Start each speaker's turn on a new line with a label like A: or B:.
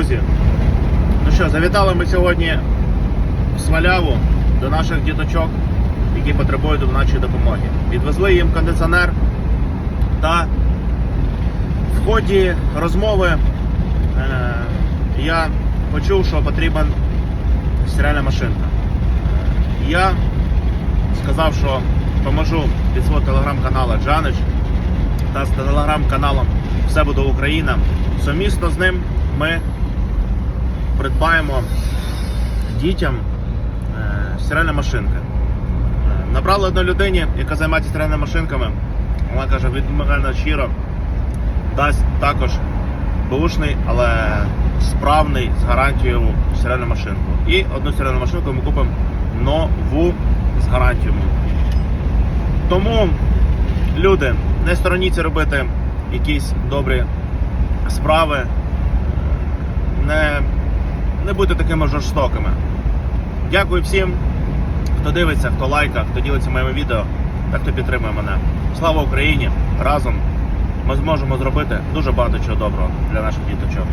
A: Друзі, ну що, завітали ми сьогодні в Смоляву до наших діточок, які потребують нашої допомоги. Відвезли їм кондиціонер та в ході розмови е, я почув, що потрібна стиральна машинка. Е, Я сказав, що поможу від свого телеграм-каналу Джанич та з телеграм-каналом Все буде Україна. Сумісно з ним ми придбаємо дітям е, стиральні машинки. Е, Набрали одну людині, яка займається стиральними машинками. Вона каже, від мене щиро дасть також бушний, але справний з гарантією стиральну машинку. І одну стиральну машинку ми купимо нову з гарантією. Тому, люди, не стороніться робити якісь добрі справи, не, не бути такими жорстокими. Дякую всім, хто дивиться, хто лайка, хто ділиться моїми відео та хто підтримує мене. Слава Україні! Разом ми зможемо зробити дуже багато чого доброго для наших діточок.